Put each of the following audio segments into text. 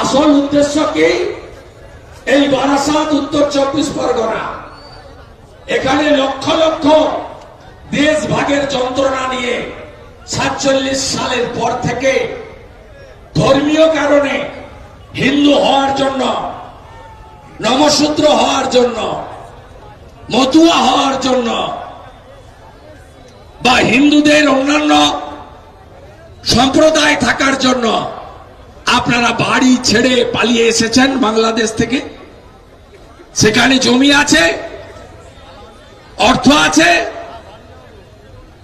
আসল উদ্দেশ্য কি? এই বারাসাত উত্তর চব্বিশ পরগনা। এখানে লক্ষ লক্ষ দেশ ভাগের যন্ত্রণা নিয়ে সাতচল্লিশ সালের পর থেকে ধর্মীয় কারণে হিন্দু হওয়ার জন্য, নমশূদ্র হওয়ার জন্য, মতুয়া হওয়ার জন্য বা হিন্দুদের অন্যান্য সম্প্রদায় থাকার জন্য আপনারা বাড়ি ছেড়ে পালিয়ে এসেছেন বাংলাদেশ থেকে? সেখানে জমি আছে? অর্থ আছে?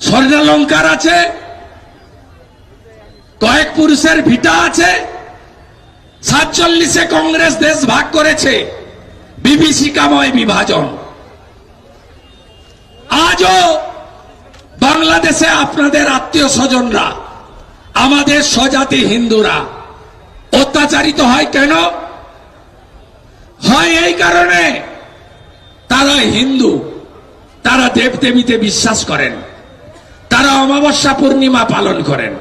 স্বর্ণালঙ্কার আছে? কয়েক পুরুষের ভিটা আছে? সাতচল্লিশে কংগ্রেস দেশ ভাগ করেছে। বিভীষিকাময় বিভাজন। আজও বাংলাদেশে আপনাদের আত্মীয় স্বজনরা, আমাদের স্বজাতি হিন্দুরা অত্যাচারিত হয় কেন? হয় এই কারণে তারা হিন্দু, তারা দেবদেবীতে বিশ্বাস করেন, তারা অমাবস্যা পূর্ণিমা পালন করেন,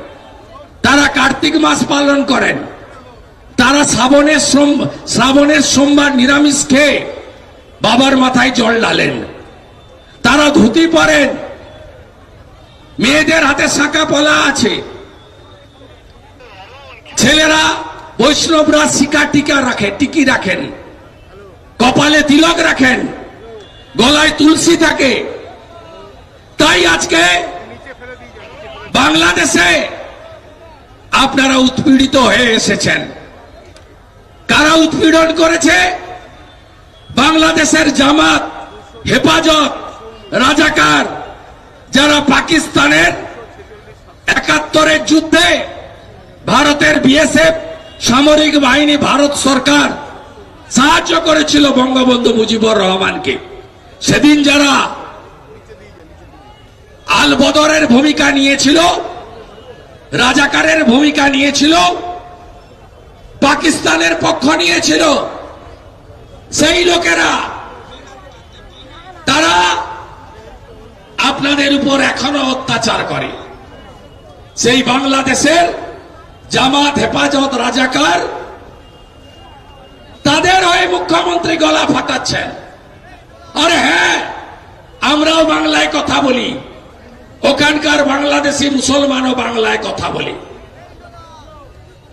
তারা কার্তিক মাস পালন করেন, তারা শ্রাবণের শ্রাবণের সোমবার নিরামিষ খেয়ে বাবার মাথায় জল ডালেন তারা ধুতি পরেন, মেয়েদের হাতে শাঁকা পলা আছে, ছেলেরা বৈষ্ণবরা শিকা টিকা রাখে টিকি রাখেন। কপালে তিলক রাখেন, গলায় তুলসী থাকে। তাই আজকে বাংলাদেশে আপনারা উৎপীড়িত হয়ে এসেছেন। কারা উৎপীড়ন করেছে? বাংলাদেশের জামাত, হেফাজত, রাজাকার, যারা পাকিস্তানের একাত্তরের যুদ্ধে ভারতের বিএসএফ সামরিক বাহিনী ভারত সরকার সাহায্য করেছিল বঙ্গবন্ধু মুজিবুর রহমানকে। সেদিন যারা আল বদরের ভূমিকা নিয়েছিল, রাজাকারের ভূমিকা নিয়েছিল, পাকিস্তানের পক্ষ নিয়েছিল, সেই লোকেরা, তারা আপনাদের উপর এখনও অত্যাচার করে। সেই বাংলাদেশের জামাত হেফাজত রাজাকার, তাদের হয়ে মুখ্যমন্ত্রী গলা ফাটাচ্ছেন। আর হ্যাঁ আমরাও বাংলায় কথা বলি। ওখানকার বাংলাদেশি মুসলমানও বাংলায় কথা বলি।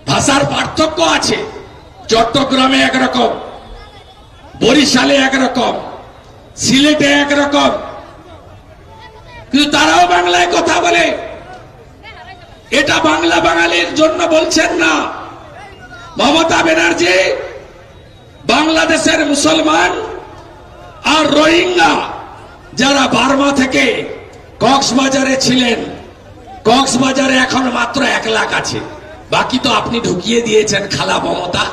ভাষার পার্থক্য আছে, চট্টগ্রামে একরকম, বরিশালে একরকম, সিলেটে একরকম। কিন্তু তারাও বাংলায় কথা বলে। এটা বাংলা বাঙালির জন্য বলছেন না। মমতা ব্যানার্জি বাংলাদেশের মুসলমান আর রোহিঙ্গা যারা বার্মা থেকে কক্সবাজারে ছিলেন, কক্সবাজারে এখন মাত্র এক লাখ আছে। বাকি তো আপনি ঢুকিয়ে দিয়েছেন খালা মমতা।